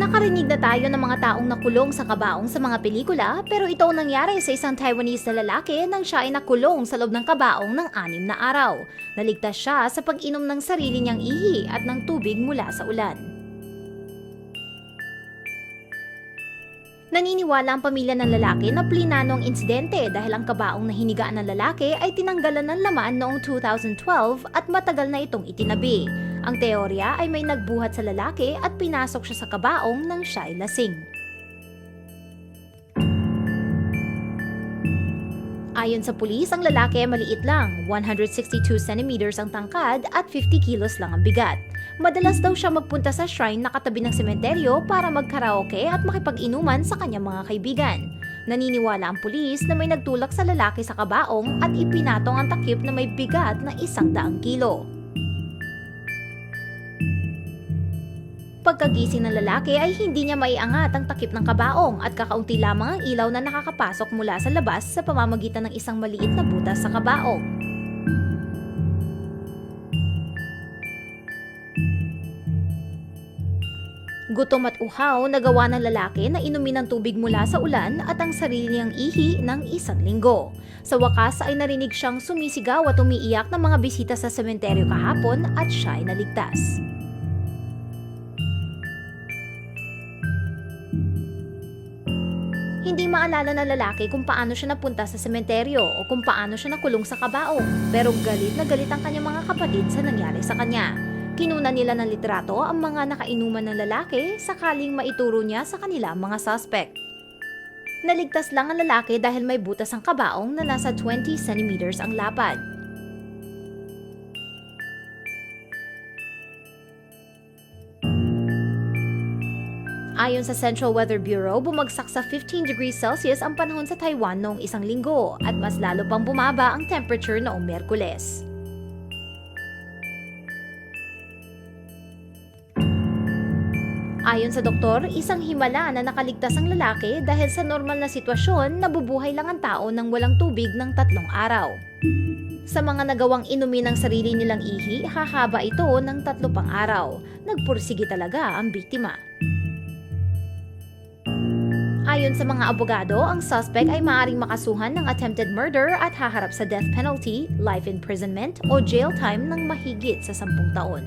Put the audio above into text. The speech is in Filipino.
Nakarinig na tayo ng mga taong nakulong sa kabaong sa mga pelikula pero ito ang nangyari sa isang Taiwanese na lalaki nang siya ay nakulong sa loob ng kabaong ng anim na araw. Naligtas siya sa pag-inom ng sarili niyang ihi at ng tubig mula sa ulan. Naniniwala ang pamilya ng lalaki na plinano ang insidente dahil ang kabaong na hinigaan ng lalaki ay tinanggalan ng laman noong 2012 at matagal na itong itinabi. Ang teorya ay may nagbuhat sa lalaki at pinasok siya sa kabaong nang siya ay lasing. Ayon sa pulis, ang lalaki ay maliit lang, 162 centimeters ang tangkad at 50 kilos lang ang bigat. Madalas daw siya magpunta sa shrine na katabi ng sementeryo para magkaraoke at makipag-inuman sa kanyang mga kaibigan. Naniniwala ang pulis na may nagtulak sa lalaki sa kabaong at ipinatong ang takip na may bigat na isang daang kilo. Pagkagising ng lalaki ay hindi niya maiangat ang takip ng kabaong at kakaunti lamang ang ilaw na nakakapasok mula sa labas sa pamamagitan ng isang maliit na butas sa kabaong. Gutom at uhaw nagawa ng lalaki na inumin ng tubig mula sa ulan at ang sarili niyang ihi ng isang linggo. Sa wakas ay narinig siyang sumisigaw at umiiyak ng mga bisita sa sementeryo kahapon at siya ay naligtas. Hindi maalala ng lalaki kung paano siya napunta sa sementeryo o kung paano siya nakulong sa kabaong. Pero galit na galit ang kanyang mga kapatid sa nangyari sa kanya. Kinuna nila ng litrato ang mga nakainuman ng lalaki sakaling maituro niya sa kanila ang mga suspect. Naligtas lang ang lalaki dahil may butas ang kabaong na nasa 20 centimeters ang lapad. Ayon sa Central Weather Bureau, bumagsak sa 15 degrees Celsius ang panahon sa Taiwan noong isang linggo at mas lalo pang bumaba ang temperature noong Merkules. Ayon sa doktor, isang himala na nakaligtas ang lalaki dahil sa normal na sitwasyon, nabubuhay lang ang tao ng walang tubig ng tatlong araw. Sa mga nagawang inumin ng sarili nilang ihi, hahaba ito ng tatlo pang araw. Nagpursige talaga ang biktima. Ayon sa mga abogado, ang suspect ay maaaring makasuhan ng attempted murder at haharap sa death penalty, life imprisonment o jail time ng mahigit sa sampung taon.